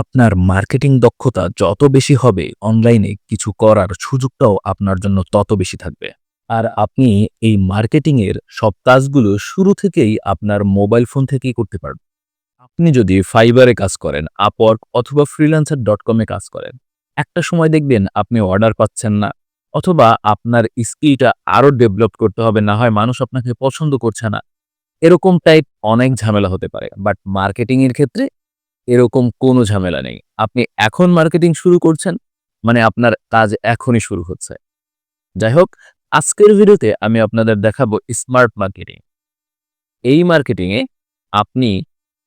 আপনার মার্কেটিং দক্ষতা যত বেশি হবে অনলাইনে কিছু করার সুযোগটাও আপনার জন্য তত বেশি থাকবে। আর আপনি এই মার্কেটিং এর সব কাজগুলো শুরু থেকেই আপনার মোবাইল ফোন থেকেই করতে পারবেন। আপনি যদি ফাইবারে কাজ করেন আপওয়ার্ক অথবা ফ্রিল্যান্সার ডট কমে কাজ করেন, একটা সময় দেখবেন আপনি অর্ডার পাচ্ছেন না, অথবা আপনার স্কিলটা আরও ডেভেলপ করতে হবে, না হয় মানুষ আপনাকে পছন্দ করছে না। এরকম টাইপ অনেক ঝামেলা হতে পারে বাট মার্কেটিংয়ের ক্ষেত্রে এরকম কোনো ঝামেলা নেই। আপনি এখন মার্কেটিং শুরু করছেন মানে আপনার কাজ এখনই শুরু হচ্ছে। যাই হোক, আজকের ভিডিওতে আমি আপনাদের দেখাবো স্মার্ট মার্কেটিং এই মার্কেটিংয়ে আপনি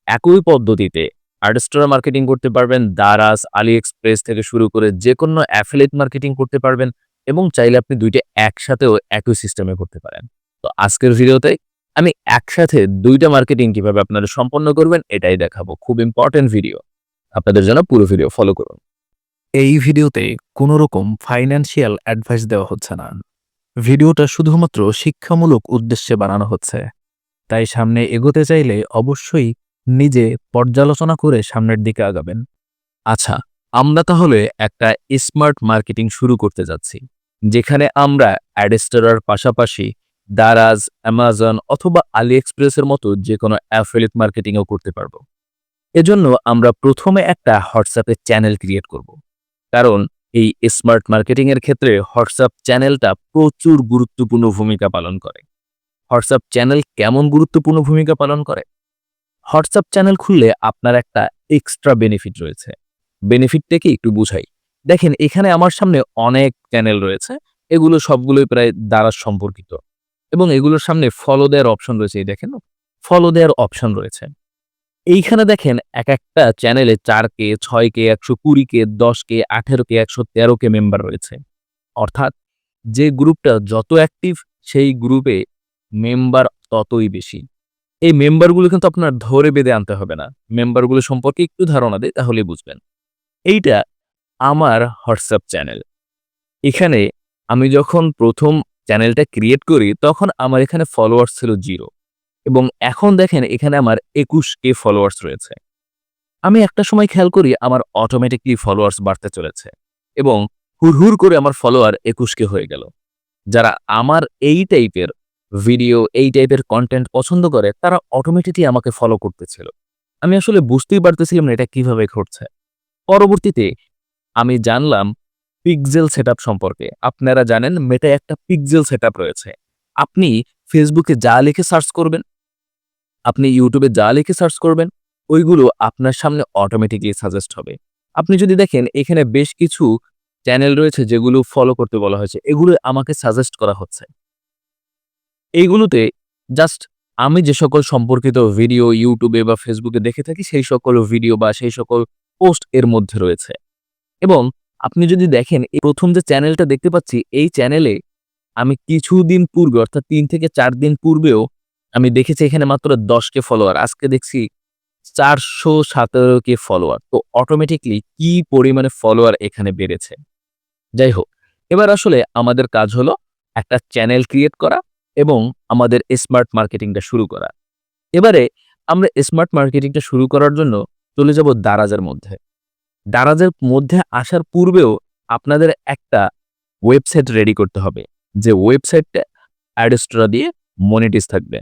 একই পদ্ধতিতে আর্টস্টোরা মার্কেটিং করতে পারবেন দারাস আলি এক্সপ্রেস থেকে শুরু করে যে কোনো অ্যাফিলেট মার্কেটিং করতে পারবেন এবং চাইলে আপনি দুইটা একসাথেও একই সিস্টেমে করতে পারেন। তো আজকের ভিডিওতে আমি একসাথে দুইটা মার্কেটিং কীভাবে আপনারা সম্পন্ন করবেন, এটাই দেখাবো। খুব ইম্পর্টেন্ট ভিডিও আপনাদের জন্য পুরো ভিডিও ফলো করুন। এই ভিডিওতে কোনো রকম ফাইন্যান্সিয়াল অ্যাডভাইস দেওয়া হচ্ছে না। ভিডিওটা শুধুমাত্র শিক্ষামূলক উদ্দেশ্যে বানানো হচ্ছে। তাই সামনে এগোতে চাইলে অবশ্যই নিজে পর্যালোচনা করে সামনের দিকে আগাবেন। আচ্ছা আমরা তাহলে একটা স্মার্ট মার্কেটিং শুরু করতে যাচ্ছি, যেখানে আমরা অ্যাডেস্টারার পাশাপাশি দারাজ অ্যামাজন অথবা আলি এক্সপ্রেসের মতো যে কোনো অ্যাফিলিয়েট মার্কেটিংও করতে পারব। এজন্য আমরা প্রথমে একটা হোয়াটসঅ্যাপে চ্যানেল ক্রিয়েট করব। কারণ এই স্মার্ট মার্কেটিং এর ক্ষেত্রে হোয়াটসঅ্যাপ চ্যানেলটা প্রচুর গুরুত্বপূর্ণ ভূমিকা পালন করে। হোয়াটসঅ্যাপ চ্যানেল কেমন গুরুত্বপূর্ণ ভূমিকা পালন করে? হোয়াটসঅ্যাপ চ্যানেল খুললে আপনার একটা এক্সট্রা বেনিফিট রয়েছে। বেনিফিটটা কি একটু বুঝাই? দেখেন, এখানে আমার সামনে অনেক চ্যানেল রয়েছে। এগুলো সবগুলোই প্রায় দ্বারা সম্পর্কিত এবং এগুলোর সামনে ফলো দেওয়ার অপশন রয়েছে, এই দেখেন ফলো দেওয়ার অপশন রয়েছে। এইখানে দেখেন, এক একটা চ্যানেলে চার কে ছয় কে একশো কুড়ি কে দশ কে আঠেরো কে একশো তেরো কে মেম্বার রয়েছে। অর্থাৎ যে গ্রুপটা যত অ্যাক্টিভ সেই গ্রুপে মেম্বার ততই বেশি। এই মেম্বারগুলো কিন্তু আপনার ধরে বেঁধে আনতে হবে না। মেম্বারগুলো সম্পর্কে একটু ধারণা দেয় তাহলে বুঝবেন। এইটা আমার হোয়াটসঅ্যাপ চ্যানেল এখানে আমি যখন প্রথম চ্যানেলটা ক্রিয়েট করি, তখন আমার এখানে ফলোয়ার্স ছিল জিরো এবং এখন দেখেন এখানে আমার একুশ কে ফলোয়ার্স রয়েছে। আমি একটা সময় খেয়াল করি আমার অটোমেটিকলি ফলোয়ার্স বাড়তে চলেছে এবং হুড়হুড় করে আমার ফলোয়ার একুশ কে হয়ে গেল। যারা আমার এই টাইপের ভিডিও এই টাইপের কন্টেন্ট পছন্দ করে, তারা অটোমেটিকলি আমাকে ফলো করতেছিল। আমি আসলে বুঝতেই পারতেছিলাম না এটা কীভাবে ঘটছে। পরবর্তীতে আমি জানলাম পিকজেল সেটআপ সম্পর্কে। আপনারা জানেন মেটায় একটা পিকজেল সেটআপ রয়েছে। আপনি ফেসবুকে যা লিখে সার্চ করবেন, আপনি ইউটিউবে যা লিখে সার্চ করবেন, ওইগুলো আপনার সামনে অটোমেটিকলি সাজেস্ট হবে। আপনি যদি দেখেন এখানে বেশ কিছু চ্যানেল রয়েছে যেগুলো ফলো করতে বলা হয়েছে, এগুলো আমাকে সাজেস্ট করা হচ্ছে। এইগুলোতে জাস্ট আমি যে সকল সম্পর্কিত ভিডিও ইউটিউবে বা ফেসবুকে দেখে থাকি, সেই সকল ভিডিও বা সেই সকল পোস্ট এর মধ্যে রয়েছে। এবং আপনি যদি দেখেন, এই প্রথম যে চ্যানেলটা দেখতে পাচ্ছি, এই চ্যানেলে আমি কিছুদিন পূর্বে, অর্থাৎ তিন থেকে চার দিন পূর্বেও, আমি দেখেছি এখানে মাত্র দশ কে ফলোয়ার আজকে দেখছি চারশো সতেরো কে ফলোয়ার তো অটোমেটিকলি কি পরিমাণে ফলোয়ার এখানে বেড়েছে? যাই হোক, এবার আসলে আমাদের কাজ হলো একটা চ্যানেল ক্রিয়েট করা এবং আমাদের স্মার্ট মার্কেটিংটা শুরু করা। এবারে আমরা স্মার্ট মার্কেটিংটা শুরু করার জন্য চলে যাব দারাজের মধ্যে। দারাজের মধ্যে আসার পূর্বেও আপনাদের একটা ওয়েবসাইট রেডি করতে হবে। যে ওয়েবসাইটটা অ্যাডস্টোরা দিয়ে মনিটিস থাকবে।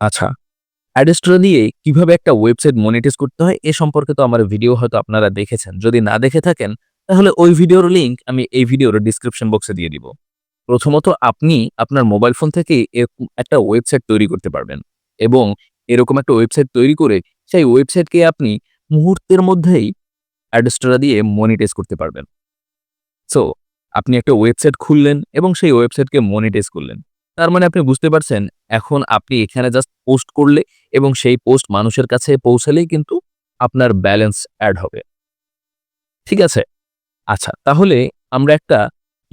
আচ্ছা অ্যাডস্টোরা দিয়ে কীভাবে একটা ওয়েবসাইট মনিটাইজ করতে হয় এ সম্পর্কে তো আমার ভিডিও হয়তো আপনারা দেখেছেন। যদি না দেখে থাকেন, তাহলে ওই ভিডিওর লিঙ্ক আমি এই ভিডিওর ডিসক্রিপশন বক্সে দিয়ে দিব। প্রথমত আপনি আপনার মোবাইল ফোন থেকে এরকম একটা ওয়েবসাইট তৈরি করতে পারবেন। এবং এরকম একটা ওয়েবসাইট তৈরি করে সেই ওয়েবসাইটকে আপনি মুহূর্তের মধ্যেই অ্যাডস্টোরা দিয়ে মনিটাইজ করতে পারবেন। সো আপনি একটা ওয়েবসাইট খুললেন এবং সেই ওয়েবসাইটকে মনিটাইজ করলেন। তার মানে আপনি বুঝতে পারছেন, এখন আপনি এখানে জাস্ট পোস্ট করলে এবং সেই পোস্ট মানুষের কাছে পৌঁছালেই কিন্তু আপনার ব্যালেন্স অ্যাড হবে। ঠিক আছে? আচ্ছা তাহলে আমরা একটা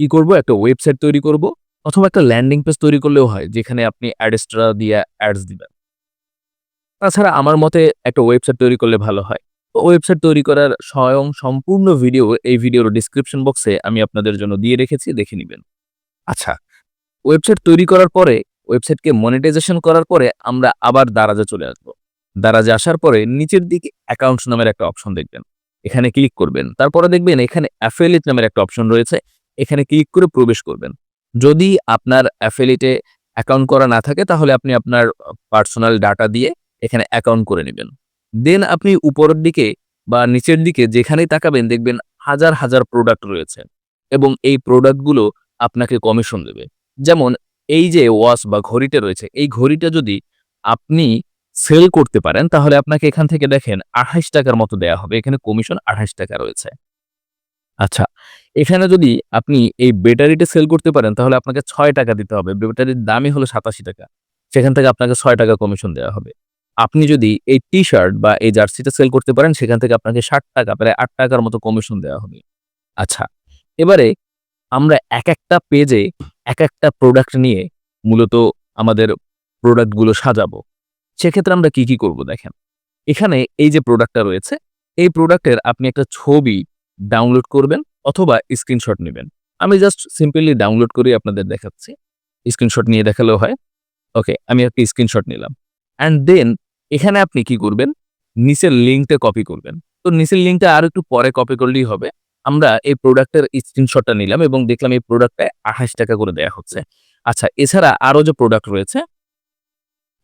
কি করব? একটা ওয়েবসাইট তৈরি করব অথবা একটা ল্যান্ডিং পেজ তৈরি করলেও হয়, যেখানে আপনি অ্যাডস্ট্রা দিয়ে অ্যাডস দিবেন। তাছাড়া আমার মতে একটা ওয়েবসাইট তৈরি করলে ভালো হয়। ওয়েবসাইট তৈরি করার স্বয়ং সম্পূর্ণ ভিডিও এই ভিডিওর ডিসক্রিপশন বক্সে আমি আপনাদের জন্য দিয়ে রেখেছি, দেখে নেবেন। আচ্ছা ওয়েবসাইট তৈরি করার পরে ওয়েবসাইটকে মনিটাইজেশন করার পরে আমরা আবার দারাজে চলে আসব। দারাজে আসার পরে নিচের দিকে অ্যাকাউন্টস নামের একটা অপশন দেখবেন। এখানে ক্লিক করবেন। তারপরে দেখবেন এখানে অ্যাফেলিট নামের একটা অপশন রয়েছে। এখানে ক্লিক করে প্রবেশ করবেন। যদি আপনার অ্যাফেলিটে অ্যাকাউন্ট করা না থাকে, তাহলে আপনি আপনার পার্সোনাল ডাটা দিয়ে এখানে অ্যাকাউন্ট করে নেবেন। দেন আপনি উপরের দিকে বা নিচের দিকে যেখানেই তাকাবেন দেখবেন হাজার হাজার প্রোডাক্ট রয়েছে এবং এই প্রোডাক্টগুলো আপনাকে কমিশন দেবে। যেমন এই যে ওয়াচ বা ঘড়িটা রয়েছে, এই ঘড়িটা যদি আপনি সেল করতে পারেন, তাহলে আপনাকে এখান থেকে দেখেন আঠাইশ টাকার মতো দেয়া হবে। এখানে কমিশন আঠাইশ টাকা রয়েছে। আচ্ছা এখানে যদি আপনি এই ব্যাটারিটা সেল করতে পারেন, তাহলে আপনাকে ছয় টাকা দিতে হবে। ব্যাটারির দামই হলো সাতাশি টাকা। সেখান থেকে আপনাকে ছয় টাকা কমিশন দেওয়া হবে। আপনি যদি এই টি শার্ট বা এই জার্সিটা সেল করতে পারেন, সেখান থেকে আপনাকে ষাট টাকা, প্রায় আট টাকার মতো কমিশন দেওয়া হবে। আচ্ছা এবারে আমরা এক একটা পেজে এক একটা প্রোডাক্ট নিয়ে মূলত আমাদের প্রোডাক্টগুলো সাজাবো। সেক্ষেত্রে আমরা কি কি করব দেখেন, এখানে এই যে প্রোডাক্টটা রয়েছে, এই প্রোডাক্টের আপনি একটা ছবি ডাউনলোড করবেন অথবা স্ক্রিনশট নেবেন। আমি জাস্ট সিম্পলি ডাউনলোড করে আপনাদের দেখাচ্ছি। স্ক্রিনশট নিয়ে দেখালেও হয়। ওকে আমি একটা স্ক্রিনশট নিলাম। অ্যান্ড দেন এখানে আপনি কি করবেন? নিচের লিঙ্কটা কপি করবেন। তো নিচের লিঙ্কটা আর একটু পরে কপি করলেই হবে। আমরা এই প্রোডাক্টের স্ক্রিনশটটা নিলাম এবং দেখলাম এই প্রোডাক্টটা আঠাশ টাকা করে দেওয়া হচ্ছে। আচ্ছা এছাড়া আরও যে প্রোডাক্ট রয়েছে,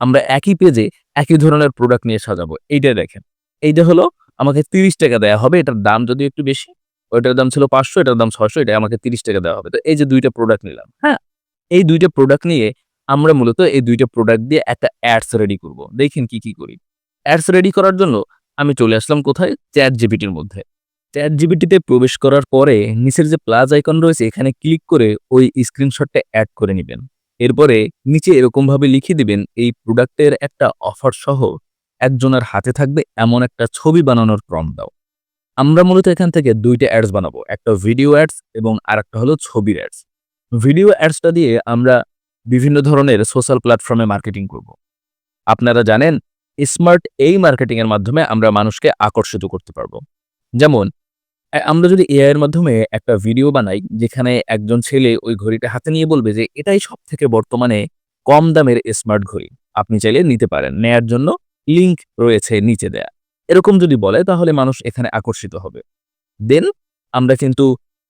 আমরা একই পেজে একই ধরনের প্রোডাক্ট নিয়ে সাজাবো। এইটা দেখেন। এইটা হলো আমাকে তিরিশ টাকা দেওয়া হবে। এটার দাম যদি একটু বেশি, ওইটার দাম ছিল পাঁচশো, এটার দাম ছয়শো, এটা আমাকে তিরিশ টাকা দেওয়া হবে। তো এই যে দুইটা প্রোডাক্ট নিলাম হ্যাঁ? এই দুইটা প্রোডাক্ট নিয়ে আমরা মূলত এই দুইটা প্রোডাক্ট দিয়ে একটা অ্যাডস রেডি করব। দেখেন কি কি করি। অ্যাডস রেডি করার জন্য আমি চলে আসলাম কোথায়? চ্যাট জিপিটির মধ্যে। চ্যাট জিপিটিতে প্রবেশ করার পরে নিচের যে প্লাস আইকন রয়েছে, এখানে ক্লিক করে ওই স্ক্রিনশটটা অ্যাড করে নেবেন। এরপরে নিচে এরকমভাবে লিখে দিবেন, এই প্রোডাক্টের একটা অফার সহ একজনের হাতে থাকবে এমন একটা ছবি বানানোর প্রম দাও। আমরা মূলত এখান থেকে দুইটা অ্যাডস বানাবো, একটা ভিডিও অ্যাডস এবং আরেকটা হলো ছবির অ্যাডস ভিডিও অ্যাডসটা দিয়ে আমরা বিভিন্ন ধরনের সোশ্যাল প্ল্যাটফর্মে মার্কেটিং করব। আপনারা জানেন স্মার্ট এই মার্কেটিংয়ের মাধ্যমে আমরা মানুষকে আকর্ষিত করতে পারব। যেমন আমরা যদি এআই এর মাধ্যমে একটা ভিডিও বানাই, যেখানে একজন ছেলে ওই ঘড়িটা হাতে নিয়ে বলবে যে, এটাই সব থেকে বর্তমানে কম দামের স্মার্ট ঘড়ি। আপনি চাইলে নিতে পারেন। নেয়ার জন্য লিংক রয়েছে নিচে দেয়া। এরকম যদি বলে, তাহলে মানুষ এখানে আকর্ষিত হবে। দেন আমরা কিন্তু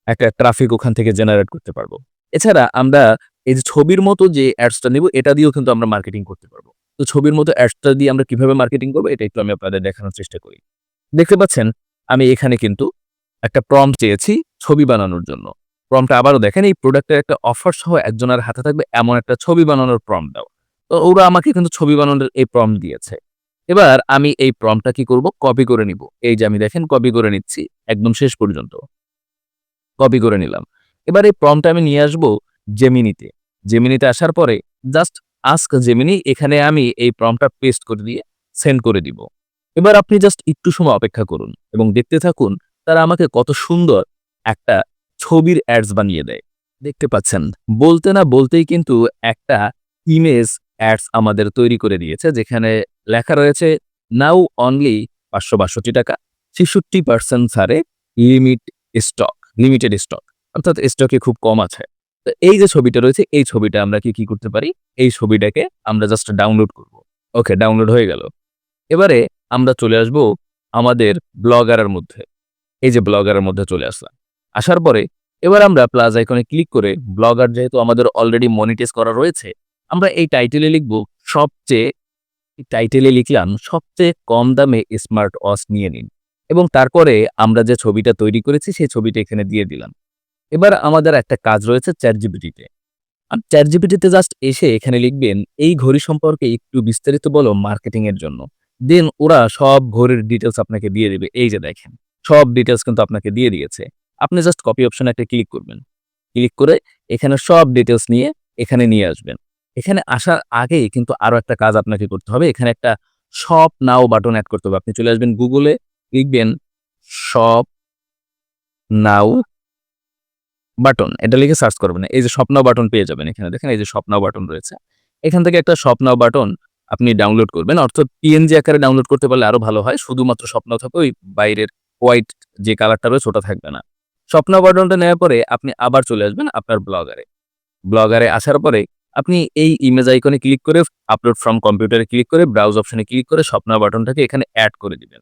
একটা ট্রাফিক ওখান থেকে জেনারেট করতে পারব। এছাড়া আমরা এই যে ছবির মতো যে অ্যাডসটা নেব, এটা দিয়েও কিন্তু আমরা মার্কেটিং করতে পারব। তো ছবির মতো অ্যাডসটা দিয়ে আমরা কীভাবে মার্কেটিং করব, এটা একটু আমি আপনাদের দেখানোর চেষ্টা করি। দেখতে পাচ্ছেন, আমি এখানে কিন্তু একটা প্রম চেয়েছি ছবি বানানোর জন্য। প্রমটা আবারও দেখেন, এই প্রোডাক্টের একটা অফার সহ একজনের হাতে থাকবে, এমন একটা ছবি বানানোর প্রম দাও। তো ওরা আমাকে কিন্তু ছবি বানানোর এই প্রম দিয়েছে। এবার আমি এই প্রমটা কি করব কপি করে নিব। এই যে আমি দেখেন কপি করে নিচ্ছি, একদম শেষ পর্যন্ত। কপি করে নিলাম। এবার এই প্রমটা আমি নিয়ে আসব জেমিনিতে জেমিনিতে আসার পরে জাস্ট আস্ক জেমিনি এখানে আমি এই প্রমটা পেস্ট করে দিয়ে সেন্ড করে দিব। এবার আপনি জাস্ট একটু সময় অপেক্ষা করুন এবং দেখতে থাকুন তারা আমাকে কত সুন্দর একটা ছবির অ্যাডস বানিয়ে দেয়। দেখতে পাচ্ছেন, বলতে না বলতেই কিন্তু একটা ইমেজ অ্যাডস আমাদের তৈরি করে দিয়েছে, যেখানে লেখা রয়েছে নাও অনলি পাঁচশো বাষট্টি টাকা, ছেষট্টি পার্সেন্ট ছাড়ে লিমিট স্টক লিমিটেড স্টক অর্থাৎ স্টকে খুব কম আছে। তো এই যে ছবিটা রয়েছে, এই ছবিটা আমরা কি কি করতে পারি? এই ছবিটাকে আমরা জাস্ট ডাউনলোড করব। ওকে ডাউনলোড হয়ে গেল। এবারে আমরা চলে আসব আমাদের ব্লগারের মধ্যে। এই যে ব্লগারের মধ্যে চলে আসলাম। আসার পরে এবার আমরা প্লাস আইকনে ক্লিক করে ব্লগার যেহেতু আমাদের অলরেডি মনিটাইজ করা রয়েছে, আমরা এই টাইটেলে লিখব সবচেয়ে টাইটেলে লিখলাম সবচেয়ে কম দামে স্মার্ট ওয়াচ নিয়ে নিন। এবং তারপরে আমরা যে ছবিটা তৈরি করেছি, সেই ছবিটা এখানে দিয়ে দিলাম। এবার আমাদের একটা কাজ রয়েছে চ্যাট জিপিটিতে আর চ্যাট জিপিটিতে জাস্ট এসে এখানে লিখবেন, এই ঘড়ি সম্পর্কে একটু বিস্তারিত বলো মার্কেটিং এর জন্য। দেন ওরা সব ঘড়ির ডিটেলস আপনাকে দিয়ে দেবে। এই যে দেখেন, সব ডিটেলস কিন্তু আপনাকে দিয়ে দিয়েছে। আপনি জাস্ট কপি অপশনে একটা ক্লিক করবেন। ক্লিক করে এখানে সব ডিটেলস নিয়ে এখানে নিয়ে আসবেন। এখানে আসার আগেই কিন্তু আরও একটা কাজ আপনাকে করতে হবে। এখানে একটা শপ নাও বাটন অ্যাড করতে হবে। আপনি চলে আসবেন গুগলে লিখবেন শপ নাও বাটন, এটা লিখে সার্চ করবেন। এই যে স্বপ্নাও বাটন পেয়ে যাবেন এখানে, দেখেন এই যে স্বপ্নাও বাটন রয়েছে। এখান থেকে একটা স্বপ্নাও বাটন আপনি ডাউনলোড করবেন। অর্থাৎ পিএনজি আকারে ডাউনলোড করতে পারলে আরও ভালো হয়। শুধুমাত্র স্বপ্ন থাকবে, ওই বাইরের হোয়াইট যে কালারটা রয়েছে ওটা থাকবে না। স্বপ্ন বাটনটা নেওয়ার পরে আপনি আবার চলে আসবেন আপনার ব্লগারে ব্লগারে আসার পরে আপনি এই ইমেজ আইকনে ক্লিক করে আপলোড ফ্রম কম্পিউটারে ক্লিক করে ব্রাউজ অপশনে ক্লিক করে স্বপ্না বাটনটাকে এখানে অ্যাড করে দিবেন।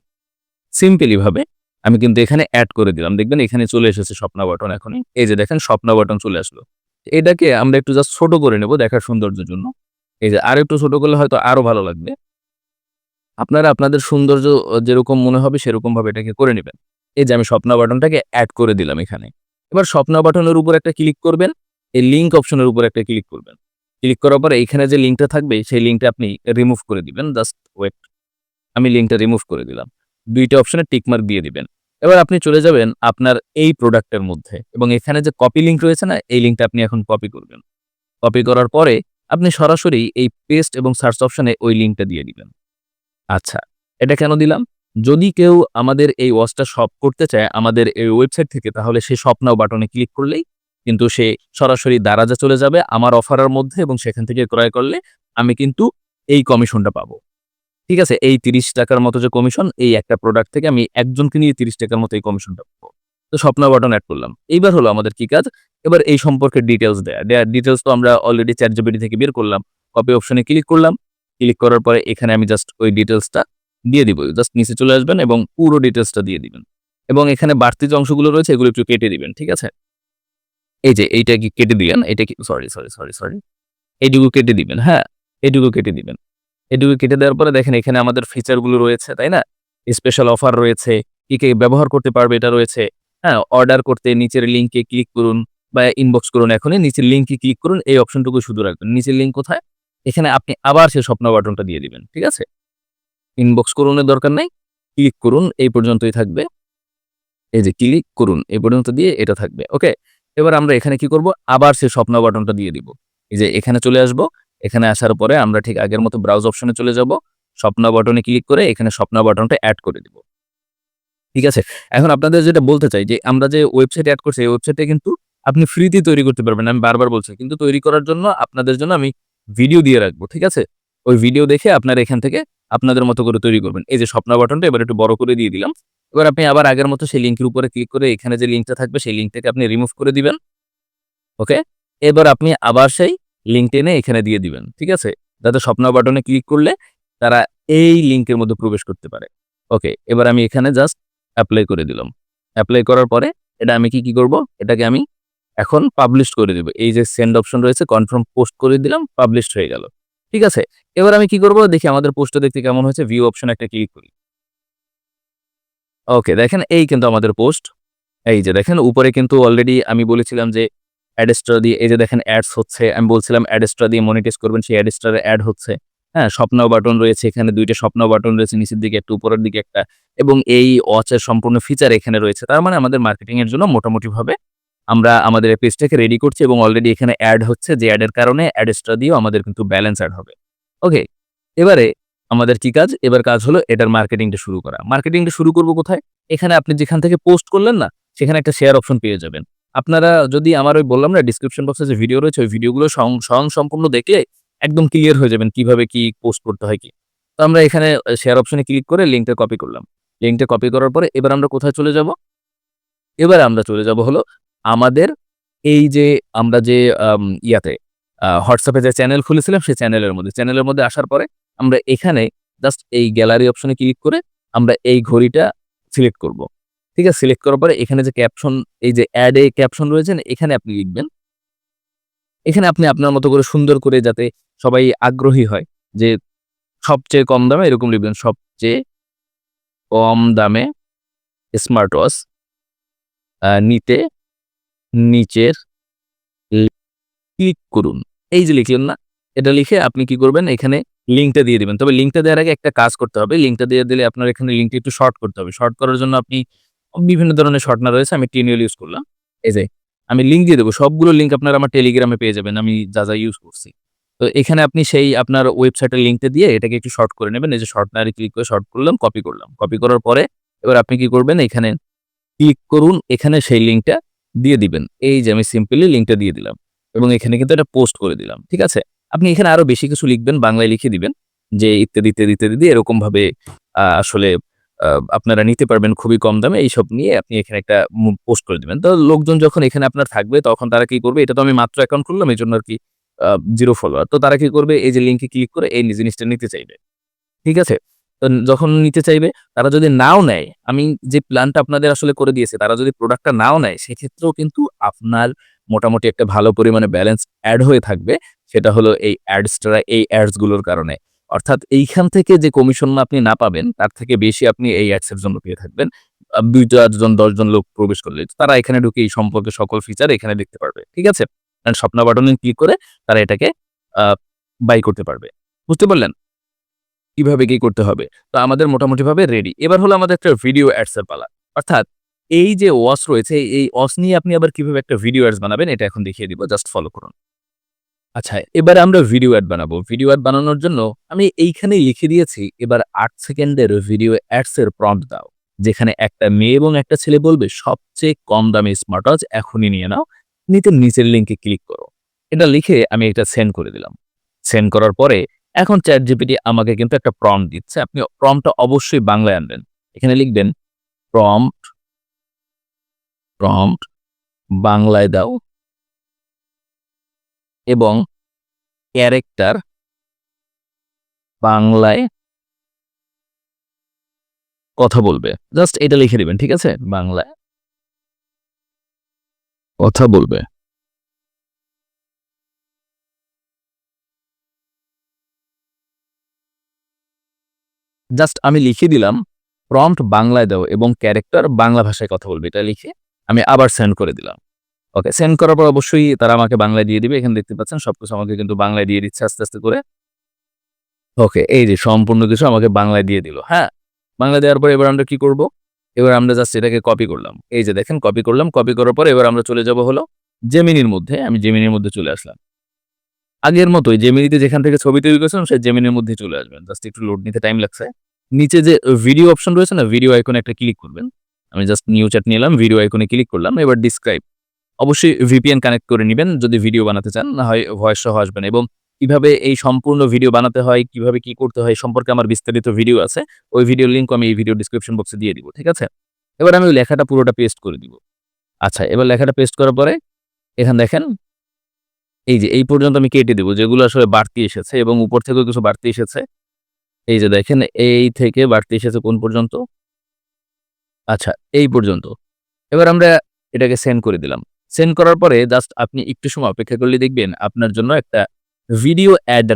সিম্পলি ভাবে আমি কিন্তু এখানে অ্যাড করে দিলাম। দেখবেন এখানে চলে এসেছে স্বপ্না বাটন এখন। এই যে দেখেন স্বপ্না বাটন চলে আসলো। এটাকে আমরা একটু জাস্ট ছোট করে নেব দেখার সৌন্দর্যের জন্য। এই যে আর একটু ছোট করলে হয়তো আরও ভালো লাগবে। আপনারা আপনাদের সৌন্দর্য যেরকম মনে হবে সেরকম ভাবে এটাকে করে নেবেন। এই যে আমি স্বপ্না বাটনটাকে অ্যাড করে দিলাম এখানে। এবার স্বপ্না বাটনের উপর একটা ক্লিক করবেন। এই লিঙ্ক অপশনের উপর একটা ক্লিক করবেন। ক্লিক করার পরে এইখানে যে লিঙ্কটা থাকবে সেই লিঙ্কটা আপনি রিমুভ করে দিবেন। জাস্ট ওয়েট আমি লিঙ্কটা রিমুভ করে দিলাম। দুইটা অপশনে টিকমার্ক দিয়ে দিবেন। এবার আপনি চলে যাবেন আপনার এই প্রোডাক্টের মধ্যে এবং এখানে যে কপি লিঙ্ক রয়েছে না, এই লিঙ্কটা আপনি এখন কপি করবেন। কপি করার পরে আপনি সরাসরি এই পেস্ট এবং সার্চ অপশনে ওই লিঙ্কটা দিয়ে দিবেন। আচ্ছা এটা কেন দিলাম? যদি কেউ আমাদের এই ওয়াচটা শপ করতে চায় আমাদের এই ওয়েবসাইট থেকে, তাহলে সে নাও বাটনে ক্লিক করলেই কিন্তু সে সরাসরি দারাজা চলে যাবে আমার অফারের মধ্যে এবং সেখান থেকে ক্রয় করলে আমি কিন্তু এই কমিশনটা পাবো। ঠিক আছে? এই তিরিশ টাকার মতো যে কমিশন এই একটা প্রোডাক্ট থেকে আমি একজনকে নিয়ে তিরিশ টাকার মতো এই কমিশনটা পাবো। তো স্বপ্ন বাটন অ্যাড করলাম। এইবার হলো আমাদের কি কাজ? এবার এই সম্পর্কে ডিটেলস দেয়া। দেয়া ডিটেলস তো আমরা অলরেডি চ্যাট জিপিটি থেকে বের করলাম। কপি অপশনে ক্লিক করলাম। ক্লিক করার পরে এখানে আমি জাস্ট ওই ডিটেলসটা দিয়ে দিব। জাস্ট নিচে চলে আসবেন এবং পুরো ডিটেলসটা দিয়ে দিবেন। এবং এখানে বাড়তি যে অংশগুলো রয়েছে, এগুলো একটু কেটে দিবেন, ঠিক আছে? এই যে এইটা কি কেটে দিলেন? এটা কি সরি সরি সরি সরি এইটুকু কেটে দিবেন হ্যাঁ? এইটুকু কেটে দিবেন। এটুকু কেটে দেওয়ার পরে দেখেন এখানে আমাদের ফিচারগুলো রয়েছে, তাই না? স্পেশাল অফার রয়েছে, কি কে ব্যবহার করতে পারবে এটা রয়েছে। হ্যাঁ অর্ডার করতে, নিচের লিঙ্কে ক্লিক করুন বা ইনবক্স করুন এখনই, নিচের লিঙ্কে ক্লিক করুন, এই অপশনটুকু শুধু রাখবেন। নিচের লিঙ্ক কোথায়? এখানে আপনি আবার সেই স্বপ্ন বাটনটা দিয়ে দিবেন, ঠিক আছে? ইনবক্স করুনের দরকার নাই ক্লিক করুন, এই পর্যন্তই থাকবে। এই যে ক্লিক করুন, এই পর্যন্ত দিয়ে এটা থাকবে ওকে এবার আমরা এখানে কি করব? আবার সেই স্বপ্ন বাটনটা দিয়ে দিব। এই যে এখানে চলে আসব এখানে আসার পরে আমরা ঠিক আগের মতো ব্রাউজ অপশনে চলে যাব। স্বপ্ন বাটনে ক্লিক করে এখানে স্বপ্ন বাটনটা অ্যাড করে দিব। ঠিক আছে? এখন আপনাদের যেটা বলতে চাই যে, আমরা যে ওয়েবসাইট অ্যাড করছি, এই ওয়েবসাইটে কিন্তু আপনি ফ্রিতে তৈরি করতে পারবেন। আমি বারবার বলছি, কিন্তু তৈরি করার জন্য আপনাদের জন্য আমি ভিডিও দিয়ে রাখব, ঠিক আছে? ওই ভিডিও দেখে আপনারা এখান থেকে আপনাদের মতো করে তৈরি করবেন। এই যে স্বপ্ন বাটনটা এবার একটু বড় করে দিয়ে দিলাম। এবার আপনি আবার আগের মতো সেই লিঙ্কের উপরে ক্লিক করে এখানে যে লিঙ্কটা থাকবে, সেই লিঙ্কটাকে আপনি রিমুভ করে দিবেন। ওকে এবার আপনি আবার সেই লিঙ্ক টেনে এখানে দিয়ে দিবেন, ঠিক আছে? যাতে স্বপ্ন বাটনে ক্লিক করলে তারা এই লিঙ্কের মধ্যে প্রবেশ করতে পারে। ওকে, এবার আমি এখানে জাস্ট অ্যাপ্লাই করে দিলাম। অ্যাপ্লাই করার পরে এটা আমি কি কি করব? এটাকে আমি এখন পাবলিশ করে দেব। এই যে সেন্ড অপশন রয়েছে, কনফার্ম পোস্ট করে দিলাম, পাবলিশড হয়ে গেল, ঠিক আছে? এবার আমি কি করব? দেখি আমাদের পোস্টটা দেখতে কেমন হয়েছে। ভিউ অপশন একটা ক্লিক করি। ওকে, দেখেন এই কিন্তু আমাদের পোস্ট। এই যে দেখেন, উপরে কিন্তু অলরেডি আমি বলেছিলাম যে অ্যাডেস্ট্রা দিয়ে, এই যে দেখেন অ্যাডস হচ্ছে, আমি বলছিলাম অ্যাডেস্ট্রা দিয়ে মনিটাইজ করবেন, সেই অ্যাডেস্ট্রারে অ্যাড হচ্ছে। হ্যাঁ স্বপ্ন বাটন রয়েছে এখানে, দুইটা স্বপ্ন বাটন রয়েছে, নিচের দিকে একটা, উপরের দিকে একটা, এবং এই ওয়াচের সম্পূর্ণ ফিচার এখানে রয়েছে। তার মানে আমাদের মার্কেটিং এর জন্য মোটামুটি ভাবে আমরা আমাদের পেজটাকে রেডি করছি, এবং অলরেডি এখানে অ্যাড হচ্ছে, যে অ্যাডের কারণে অ্যাডেস্ট্রা দিয়েও আমাদের কিন্তু ব্যালেন্স অ্যাড হবে। ওকে এবারে আমাদের কি কাজ? এবার কাজ হলো এটার মার্কেটিংটা শুরু করা। মার্কেটিংটা শুরু করব কোথায়? এখানে আপনি যেখান থেকে পোস্ট করলেন না, সেখানে একটা শেয়ার অপশন পেয়ে যাবেন। আপনারা যদি আমার ওই বললাম না ডিসক্রিপশন বক্সে যে ভিডিও রয়েছে, ওই ভিডিওগুলো স্বয়ং সম্পূর্ণ দেখলে একদম ক্লিয়ার হয়ে যাবেন কীভাবে কি পোস্ট করতে হয় কি। তো আমরা এখানে শেয়ার অপশনে ক্লিক করে লিঙ্কটা কপি করলাম। লিঙ্কটা কপি করার পরে এবার আমরা কোথায় চলে যাব? এবার আমরা চলে যাব হলো আমাদের এই যে আমরা যে ইয়াতে হোয়াটসঅ্যাপে যে চ্যানেল খুলেছিলাম, সেই চ্যানেলের মধ্যে। চ্যানেলের মধ্যে আসার পরে আমরা এখানে জাস্ট এই গ্যালারি অপশনে ক্লিক করে আমরা এই ঘড়িটা সিলেক্ট করব। ঠিক আছে? সিলেক্ট করার পরে এখানে যে ক্যাপশন এই যে অ্যাডে ক্যাপশন রয়েছে, এখানে আপনি লিখবেন। এখানে আপনি আপনার মতো করে সুন্দর করে যাতে সবাই আগ্রহী হয় যে সবচেয়ে কম দামে এরকম লিখবেন, সবচেয়ে কম দামে স্মার্ট ওয়াচ নিতে নিচের ক্লিক করুন। এই যে লিখলেন না, এটা লিখে আপনি কি করবেন, এখানে লিঙ্কটা দিয়ে দিবেন। তবে লিঙ্কটা দেওয়ার আগে একটা কাজ করতে হবে। লিঙ্কটা দিয়ে দিলে আপনার এখানে লিঙ্কটা একটু শর্ট করতে হবে। শর্ট করার জন্য আপনি বিভিন্ন ধরনের শর্টনার রয়েছে, আমি টিনিউল ইউজ করলাম। এই যে, আমি লিঙ্ক দিয়ে দেবো, সবগুলো লিঙ্ক আপনার আমার টেলিগ্রামে পেয়ে যাবেন, আমি যা যা ইউজ করছি। তো এখানে আপনি সেই আপনার ওয়েবসাইটের লিঙ্কটা দিয়ে এটাকে একটু শর্ট করে নেবেন, এই যে শর্টনারে ক্লিক করে শর্ট করলাম কপি করলাম। কপি করার পরে এবার আপনি কি করবেন, এখানে ক্লিক করুন, এখানে সেই লিঙ্কটা দিয়ে দিবেন। এই যে আমি সিম্পলি লিঙ্কটা দিয়ে দিলাম এবং এখানে কিন্তু এটা পোস্ট করে দিলাম, ঠিক আছে? আপনি এখানে আরও বেশি কিছু লিখবেন, বাংলায় লিখে দিবেন, যে ইত্যাদি ইত্যাদি ইত্যাদি দিয়ে এরকম ভাবে আসলে আপনারা নিতে পারবেন খুবই কম দামে, এইসব নিয়ে আপনি এখানে একটা পোস্ট করে দিবেন। তো লোকজন যখন এখানে আপনার থাকবে, তখন তারা কি করবে, এটা তো আমি মাত্র অ্যাকাউন্ট খুললাম এই জন্য আর কি জিরো ফলোয়ার তো তারা কি করবে, এই যে লিঙ্কে ক্লিক করে এই জিনিসটা নিতে চাইবে। ঠিক আছে? তো যখন নিতে চাইবে, তারা যদি নাও নেয়, আমি যে প্ল্যানটা আপনাদের আসলে করে দিয়েছে, তারা যদি প্রোডাক্টটা নাও নেয়, সেক্ষেত্রেও কিন্তু আপনার মোটামুটি একটা ভালো পরিমাণে ব্যালেন্স অ্যাড হয়ে থাকবে, সেটা হলো এই অ্যাডসটা এই অ্যাডসগুলোর কারণে। অর্থাৎ এইখান থেকে যে কমিশন আপনি না পাবেন, তার থেকে বেশি আপনি এই অ্যাডসের জন্য পেয়ে থাকবেন। দুইটা জন, দশজন লোক প্রবেশ করলে তারা এখানে ঢুকে এই সম্পর্কে সকল ফিচার এখানে দেখতে পারবে, ঠিক আছে? স্বপ্ন বাটনে ক্লিক করে তারা এটাকে বাই করতে পারবে, বুঝতে পারলেন? কীভাবে কি করতে হবে? তো আমাদের মোটামুটি ভাবে রেডি এবার হলো আমাদের একটা ভিডিও অ্যাডসের পালা। অর্থাৎ এই যে ওয়াস রয়েছে, এই ওয়াস নিয়ে আপনি আবার কীভাবে একটা ভিডিও অ্যাডস বানাবেন, এটা এখন দেখিয়ে দিব জাস্ট ফলো করুন। আচ্ছা এবার আমরা ভিডিও অ্যাড বানাবো। ভিডিও অ্যাড বানানোর জন্য আমি এইখানে লিখে দিয়েছি, এবার আট সেকেন্ডের ভিডিও অ্যাডস এর প্রম্পট দাও, যেখানে একটা মেয়ে এবং একটা ছেলে বলবে, সবচেয়ে কম দামে স্মার্ট ওয়াচ এখনই নিয়ে নাও। নিচে নিচের লিঙ্কে ক্লিক করো। এটা লিখে আমি এটা সেন্ড করে দিলাম। সেন্ড করার পরে এখন চ্যাট জিপিটি আমাকে কিন্তু একটা প্রম্পট দিচ্ছে। আপনি প্রম্পটটা অবশ্যই বাংলায় আনবেন। এখানে লিখবেন প্রম্পট প্রম্পট বাংলায় দাও। এবং ক্যারেক্টার বাংলায় কথা বলবে। জাস্ট এটা লিখে দিবেন, ঠিক আছে? বাংলায় কথা বলবে। জাস্ট আমি লিখে দিলাম প্রম্পট বাংলায় দাও এবং ক্যারেক্টার বাংলা ভাষায় কথা বলবে, এটা লিখে আমি আবার সেন্ড করে দিলাম। ওকে সেন্ড করার পর অবশ্যই তারা আমাকে বাংলায় দিয়ে দিবে। এখানে দেখতে পাচ্ছেন সবকিছু আমাকে কিন্তু বাংলায় দিয়ে দিচ্ছে আস্তে আস্তে করে। ওকে এই যে সম্পূর্ণ কিছু আমাকে বাংলায় দিয়ে দিল। হ্যাঁ বাংলা দেওয়ার পর এবার আমরা কি করব? এবার আমরা জাস্ট এটাকে কপি করলাম। এই যে দেখেন কপি করলাম। কপি করার পর এবার আমরা চলে যাব হলো জেমিনির মধ্যে। আমি জেমিনির মধ্যে চলে আসলাম। আগের মতোই জেমিনিতে যেখান থেকে ছবি তৈরি করেছিলাম, সেই জেমিনির মধ্যে চলে আসবেন। জাস্ট একটু লোড নিতে টাইম লাগছে। নিচে যে ভিডিও অপশন রয়েছে না ভিডিও আইকনে একটা ক্লিক করবেন। আমি জাস্ট নিউ চ্যাট নিলাম ভিডিও আইকনে ক্লিক করলাম। এবার ডিসক্রাইব অবশ্যই ভিপিএন কানেক্ট করে নেবেন যদি ভিডিও বানাতে চান, না হয় ভয়েস সহ আসবেন। এবং কীভাবে এই সম্পূর্ণ ভিডিও বানাতে হয়, কীভাবে কি করতে হয় সম্পর্কে আমার বিস্তারিত ভিডিও আছে। ওই ভিডিও লিঙ্ক আমি এই ভিডিও ডিসক্রিপশন বক্সে দিয়ে দিব, ঠিক আছে? এবার আমি লেখাটা পুরোটা পেস্ট করে দিব। আচ্ছা এবার লেখাটা পেস্ট করার পরে এখানে দেখেন, এই যে, এই পর্যন্ত আমি কেটে দিব, যেগুলো আসলে বাড়তি এসেছে এবং উপর থেকেও কিছু বাড়তি এসেছে। এই যে দেখেন, এই থেকে বাড়তি এসেছে কোন পর্যন্ত? আচ্ছা এই পর্যন্ত। এবার আমরা এটাকে সেন্ড করে দিলাম। সেন্ড করার পরে জাস্ট আপনি একটু সময় অপেক্ষা করলে দেখবেন আপনার জন্য একটা ভিডিও অ্যাড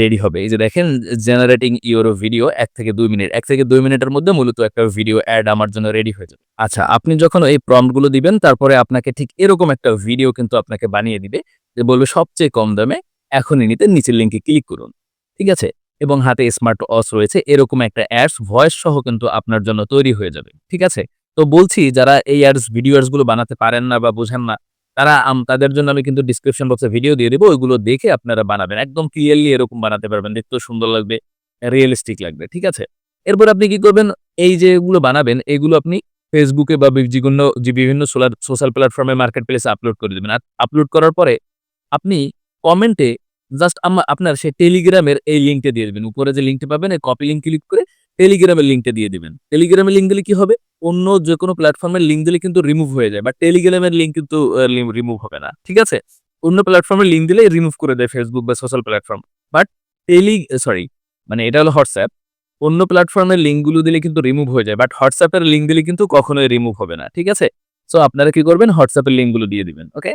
রেডি হবে। এই যে দেখেন জেনারেটিং ইউর ভিডিও এক থেকে দুই মিনিট। এক থেকে দুই মিনিটের মধ্যে মূলত একটা ভিডিও অ্যাড আমার জন্য রেডি হয়ে যাবে। আচ্ছা আপনি যখন এই প্রম্পটগুলো দিবেন, তারপরে আপনাকে ঠিক এরকম একটা ভিডিও কিন্তু আপনাকে বানিয়ে দিবে যে বলবে সবচেয়ে কম দামে এখনই নিতে নিচের লিঙ্কে ক্লিক করুন। ঠিক আছে? এবং হাতে স্মার্ট ওয়াচ রয়েছে, এরকম একটা অ্যাডস ভয়েস সহ কিন্তু আপনার জন্য তৈরি হয়ে যাবে। ঠিক আছে? তো বলছি, যারা এই অ্যাডস ভিডিও অ্যাডসগুলো বানাতে পারেন না বা বোঝেন না তারা তাদের জন্য আমি কিন্তু ডিসক্রিপশন বক্সে ভিডিও দিয়ে দেবো, ওইগুলো দেখে আপনারা বানাবেন। একদম ক্লিয়ারলি এরকম বানাতে পারবেন দেখতেও সুন্দর লাগবে রিয়েলিস্টিক লাগবে, ঠিক আছে? এরপর আপনি কি করবেন, এই যেগুলো বানাবেন, এগুলো আপনি ফেসবুকে বা বিভিন্ন যে বিভিন্ন সোলার সোশ্যাল প্ল্যাটফর্মে মার্কেট প্লেসে আপলোড করে দেবেন। আর আপলোড করার পরে আপনি কমেন্টে জাস্ট আপনার সেই টেলিগ্রামের এই লিঙ্কটা দিয়ে দেবেন। উপরে যে লিঙ্কটা পাবেন, এই কপি লিঙ্ক ক্লিক করে টেলিগ্রামের লিঙ্কটা দিয়ে দিবেন। টেলিগ্রামের লিঙ্ক দিলে কি হবে? অন্য যে কোনো প্ল্যাটফর্মের লিঙ্ক দিলে কিন্তু রিমুভ হয়ে যায়, বা টেলিগ্রামের লিঙ্ক কিন্তু রিমুভ হবে না, ঠিক আছে? অন্য প্ল্যাটফর্মের লিঙ্ক দিলে রিমুভ করে দেয় ফেসবুক বা social platform but tele sorry মানে এটা হলো হোয়াটসঅ্যাপ অন্য প্ল্যাটফর্মের লিঙ্কগুলো দিলে কিন্তু রিমুভ হয়ে যায় বাট হোয়াটসঅ্যাপের লিঙ্ক দিলে কিন্তু কখনোই রিমুভ হবে না, ঠিক আছে? সো আপনারা কি করবেন? হোয়াটসঅ্যাপের লিঙ্কগুলো দিয়ে দিবেন ওকে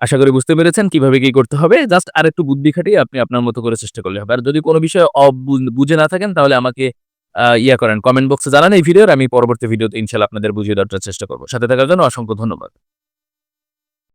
আশা করি বুঝতে পেরেছেন কীভাবে কি করতে হবে। জাস্ট আর একটু বুদ্ধি খাটিয়ে আপনি আপনার মতো করে চেষ্টা করলে হবে। আর যদি কোনো বিষয়ে বুঝে না থাকেন, তাহলে আমাকে ইয়া করেন কমেন্ট বক্সে জানান এই ভিডিওর, আমি পরবর্তী ভিডিওতে ইনশাল্লাহ আপনাদের বুঝিয়ে দেওয়ার চেষ্টা করব। সাথে থাকার জন্য অসংখ্য ধন্যবাদ।